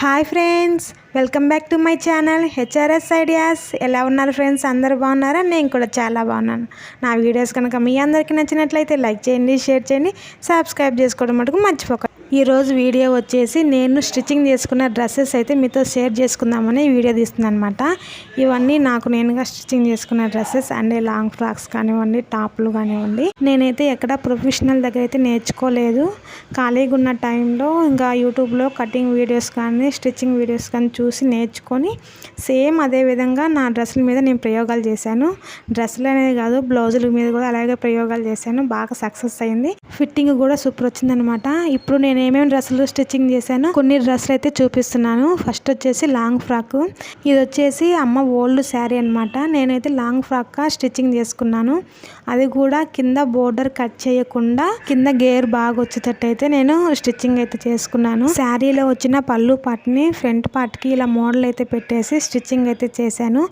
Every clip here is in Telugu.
Hi friends welcome back to my channel HRS ideas. ఎలా ఉన్నారు ఫ్రెండ్స్? అందరు బాగున్నారా? నేను కూడా చాలా బాగున్నాను. నా వీడియోస్ కనుక మీ అందరికీ నచ్చినట్లయితే లైక్ చేయండి షేర్ చేయండి సబ్స్క్రైబ్ చేసుకోవడం మటుకు మర్చిపోకండి ఈరోజు వీడియో వచ్చేసి నేను స్టిచ్చింగ్ చేసుకున్న డ్రెస్సెస్ అయితే మీతో షేర్ చేసుకుందామని వీడియో తీస్తున్నాను అనమాట ఇవన్నీ నాకు నేనుగా స్టిచ్చింగ్ చేసుకున్న డ్రెస్సెస్ అండ్ లాంగ్ ఫ్రాక్స్ కానివ్వండి టాప్లు కానివ్వండి. నేనైతే ఎక్కడ ప్రొఫెషనల్ దగ్గర అయితే నేర్చుకోలేదు. ఖాళీగా ఉన్న టైంలో ఇంకా యూట్యూబ్లో కటింగ్ వీడియోస్ కానీ స్టిచ్చింగ్ వీడియోస్ కానీ చూసి నేర్చుకొని సేమ్ అదే విధంగా నా డ్రెస్సుల మీద నేను ప్రయోగాలు చేశాను. డ్రెస్సులు అనేది కాదు బ్లౌజుల మీద కూడా అలాగే ప్రయోగాలు చేశాను. బాగా సక్సెస్ అయింది. ఫిట్టింగ్ కూడా సూపర్ వచ్చిందనమాట ఇప్పుడు నేను ఏమేమి డ్రెస్సులు స్టిచ్చింగ్ చేశాను కొన్ని డ్రెస్సులు అయితే చూపిస్తున్నాను. ఫస్ట్ వచ్చేసి లాంగ్ ఫ్రాక్. ఇది వచ్చేసి అమ్మ ఓల్డ్ శారీ అనమాట నేనైతే లాంగ్ ఫ్రాక్ స్టిచ్చింగ్ చేసుకున్నాను. అది కూడా కింద బోర్డర్ కట్ చేయకుండా కింద గేర్ బాగా వచ్చేటట్టు అయితే నేను స్టిచ్చింగ్ అయితే చేసుకున్నాను. శారీలో వచ్చిన పళ్ళు పార్ట్ని ఫ్రంట్ పార్ట్కి ఇలా మోడల్ అయితే పెట్టేసి స్టిచ్చింగ్ అయితే చేశాను.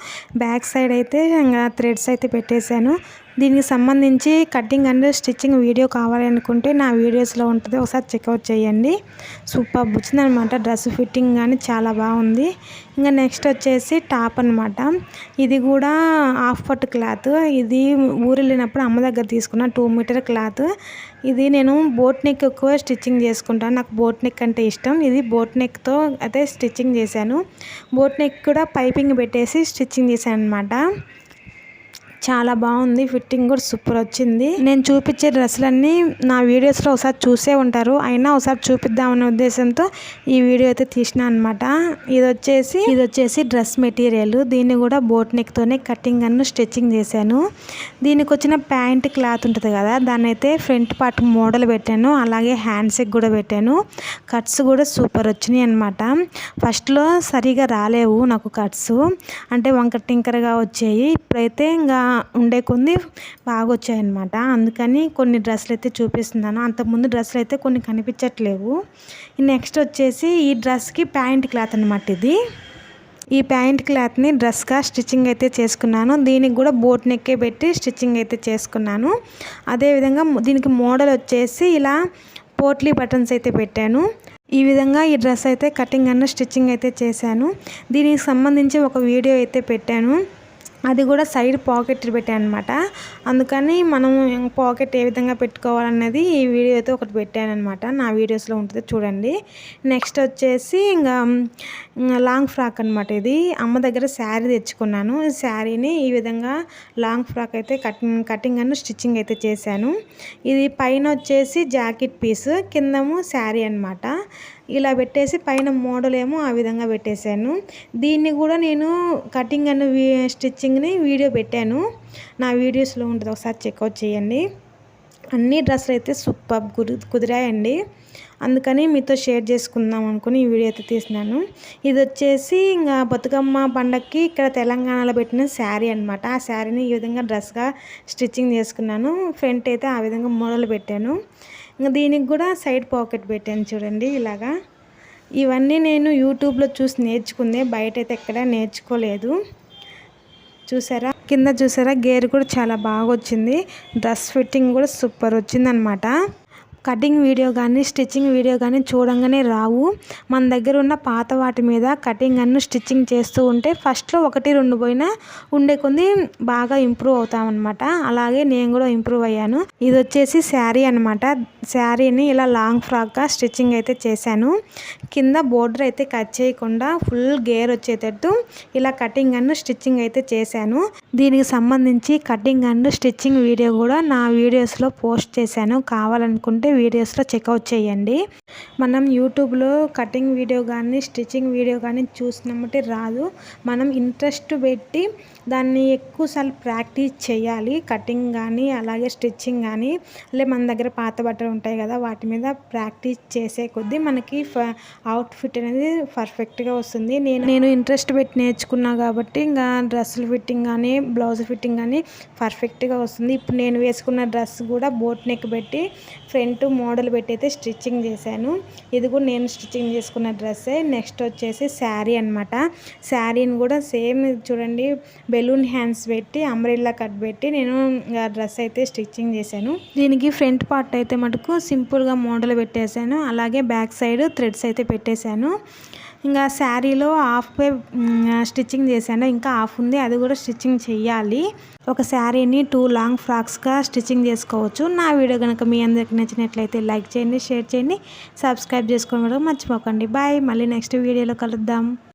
బ్యాక్ సైడ్ అయితే ఇంకా థ్రెడ్స్ అయితే పెట్టేశాను. దీనికి సంబంధించి కటింగ్ అండ్ స్టిచ్చింగ్ వీడియో కావాలనుకుంటే నా వీడియోస్లో ఉంటుంది. ఒకసారి చెక్అవుట్ చేయండి. సూపర్ వచ్చిందనమాట డ్రెస్ ఫిట్టింగ్ కానీ చాలా బాగుంది. ఇంకా నెక్స్ట్ వచ్చేసి టాప్ అనమాట ఇది కూడా హాఫ్ పట్ క్లాత్. ఇది ఊరు వెళ్ళినప్పుడు అమ్మ దగ్గర తీసుకున్న టూ మీటర్ క్లాత్. ఇది నేను బోట్ నెక్ ఎక్కువ స్టిచ్చింగ్ చేసుకుంటాను. నాకు బోట్ నెక్ అంటే ఇష్టం. ఇది బోట్ నెక్తో అయితే స్టిచ్చింగ్ చేశాను. బోట్ నెక్ కూడా పైపింగ్ పెట్టేసి స్టిచ్చింగ్ చేశాను అనమాట చాలా బాగుంది ఫిట్టింగ్ కూడా సూపర్ వచ్చింది. నేను చూపించే డ్రెస్సులన్నీ నా వీడియోస్లో ఒకసారి చూసే ఉంటారు. అయినా ఒకసారి చూపిద్దామనే ఉద్దేశంతో ఈ వీడియో అయితే తీసిన అనమాట ఇది వచ్చేసి ఇది వచ్చేసి డ్రెస్ మెటీరియల్. దీన్ని కూడా బోట్ నెక్తోనే కటింగ్ అన్ను స్టిచ్చింగ్ చేశాను. దీనికి వచ్చిన ప్యాంట్ క్లాత్ ఉంటుంది కదా దాన్ని అయితే ఫ్రంట్ పార్ట్ మోడల్ పెట్టాను. అలాగే హ్యాండ్స్కి కూడా పెట్టాను. కట్స్ కూడా సూపర్ వచ్చినాయి అనమాట ఫస్ట్లో సరిగా రాలేవు నాకు కట్స్. అంటే వంక టింకరగా వచ్చాయి. ఇప్పుడైతే ఇంకా ఉండే కొన్ని బాగా వచ్చాయన్నమాట అందుకని కొన్ని డ్రెస్సులు అయితే చూపిస్తున్నాను. అంతకుముందు డ్రెస్సులు అయితే కొన్ని కనిపించట్లేవు. నెక్స్ట్ వచ్చేసి ఈ డ్రెస్కి ప్యాంట్ క్లాత్ అనమాట ఇది. ఈ ప్యాంట్ క్లాత్ని డ్రెస్గా స్టిచ్చింగ్ అయితే చేసుకున్నాను. దీనికి కూడా బోట్ నెక్కే పెట్టి స్టిచ్చింగ్ అయితే చేసుకున్నాను. అదేవిధంగా దీనికి మోడల్ వచ్చేసి ఇలా పోట్లీ బటన్స్ అయితే పెట్టాను. ఈ విధంగా ఈ డ్రెస్ అయితే కటింగ్ అన్న స్టిచ్చింగ్ అయితే చేశాను. దీనికి సంబంధించి ఒక వీడియో అయితే పెట్టాను. అది కూడా సైడ్ పాకెట్ పెట్టాను అనమాట అందుకని మనం పాకెట్ ఏ విధంగా పెట్టుకోవాలన్నది ఈ వీడియో అయితే ఒకటి పెట్టాను అనమాట నా వీడియోస్లో ఉంటుంది చూడండి. నెక్స్ట్ వచ్చేసి ఇంకా లాంగ్ ఫ్రాక్ అనమాట ఇది. అమ్మ దగ్గర శారీ తెచ్చుకున్నాను. ఈ శారీని ఈ విధంగా లాంగ్ ఫ్రాక్ అయితే కటింగ్ కటింగ్ అను స్టిచ్చింగ్ అయితే చేశాను. ఇది పైన వచ్చేసి జాకెట్ పీస్ కిందము శారీ అనమాట ఇలా పెట్టేసి పైన మోడల్ ఏమో ఆ విధంగా పెట్టేశాను. దీన్ని కూడా నేను కటింగ్ అండ్ స్టిచ్చింగ్ని వీడియో పెట్టాను. నా వీడియోస్లో ఉంటుంది ఒకసారి చెక్అవుట్ చేయండి. అన్ని డ్రెస్సులు అయితే సూపర్ కుది కుదిరాయండి. అందుకని మీతో షేర్ చేసుకుందాం అనుకుని ఈ వీడియో అయితే తీసినాను. ఇది వచ్చేసి ఇంకా బతుకమ్మ పండగకి ఇక్కడ తెలంగాణలో పెట్టిన శారీ అనమాట ఆ శారీని ఈ విధంగా డ్రెస్గా స్టిచ్చింగ్ చేసుకున్నాను. ఫ్రంట్ అయితే ఆ విధంగా మోడల్ పెట్టాను. దీనికి కూడా సైడ్ పాకెట్ పెట్టాను చూడండి ఇలాగా. ఇవన్నీ నేను యూట్యూబ్లో చూసి నేర్చుకుందే బయట అయితే ఎక్కడ నేర్చుకోలేదు. చూసారా? కింద చూసారా? గేర్ కూడా చాలా బాగా వచ్చింది. డ్రెస్ ఫిట్టింగ్ కూడా సూపర్ వచ్చిందనమాట. కటింగ్ వీడియో కానీ స్టిచ్చింగ్ వీడియో కానీ చూడంగానే రావు. మన దగ్గర ఉన్న పాత వాటి మీద కటింగ్ అన్ను స్టిచ్చింగ్ చేస్తూ ఉంటే ఫస్ట్లో ఒకటి రెండు పోయినా ఉండే కొన్ని బాగా ఇంప్రూవ్ అవుతామన్నమాట. అలాగే నేను కూడా ఇంప్రూవ్ అయ్యాను. ఇది వచ్చేసి శారీ అనమాట శారీని ఇలా లాంగ్ ఫ్రాక్గా స్టిచ్చింగ్ అయితే చేశాను. కింద బోర్డర్ అయితే కట్ చేయకుండా ఫుల్ గేర్ వచ్చేటట్టు ఇలా కటింగ్ అన్ను స్టిచ్చింగ్ అయితే చేశాను. దీనికి సంబంధించి కటింగ్ అండ్ స్టిచ్చింగ్ వీడియో కూడా నా వీడియోస్లో పోస్ట్ చేశాను. కావాలనుకుంటే వీడియోస్లో చెక్అవుట్ చేయండి. మనం యూట్యూబ్లో కటింగ్ వీడియో కానీ స్టిచ్చింగ్ వీడియో కానీ చూసినామంటే రాదు. మనం ఇంట్రెస్ట్ పెట్టి దాన్ని ఎక్కువసార్లు ప్రాక్టీస్ చేయాలి. కటింగ్ కానీ అలాగే స్టిచ్చింగ్ కానీ. లే మన దగ్గర పాత బట్టలు ఉంటాయి కదా వాటి మీద ప్రాక్టీస్ చేసే కొద్దీ మనకి అవుట్ఫిట్ అనేది పర్ఫెక్ట్గా వస్తుంది. నేను నేను ఇంట్రెస్ట్ పెట్టి నేర్చుకున్నా కాబట్టి ఇంకా డ్రెస్సులు ఫిట్టింగ్ కానీ బ్లౌజ్ ఫిట్టింగ్ కానీ పర్ఫెక్ట్గా వస్తుంది. ఇప్పుడు నేను వేసుకున్న డ్రెస్ కూడా బోట్ నెక్ పెట్టి ఫ్రంట్ మోడల్ పెట్టి అయితే స్టిచ్చింగ్ చేశాను. ఇది కూడా నేను స్టిచ్చింగ్ చేసుకున్న డ్రెస్సే. నెక్స్ట్ వచ్చేసి శారీ అనమాట శారీని కూడా సేమ్ చూడండి బెలూన్ హ్యాండ్స్ పెట్టి అంబ్రెల్లా కట్ పెట్టి నేను డ్రెస్ అయితే స్టిచ్చింగ్ చేశాను. దీనికి ఫ్రంట్ పార్ట్ అయితే మటుకు సింపుల్గా మోడల్ పెట్టేశాను. అలాగే బ్యాక్ సైడ్ థ్రెడ్స్ అయితే పెట్టేశాను. ఇంకా శారీలో హాఫ్ వే స్టిచ్చింగ్ చేశాను. ఇంకా హాఫ్ ఉంది అది కూడా స్టిచ్చింగ్ చేయాలి ఒక శారీని టూ లాంగ్ ఫ్రాక్స్గా స్టిచ్చింగ్ చేసుకోవచ్చు. నా వీడియో కనుక మీ అందరికి నచ్చినట్లయితే లైక్ చేయండి షేర్ చేయండి సబ్స్క్రైబ్ చేసుకోవడం మర్చిపోకండి. బాయ్ మళ్ళీ నెక్స్ట్ వీడియోలో కలుద్దాం.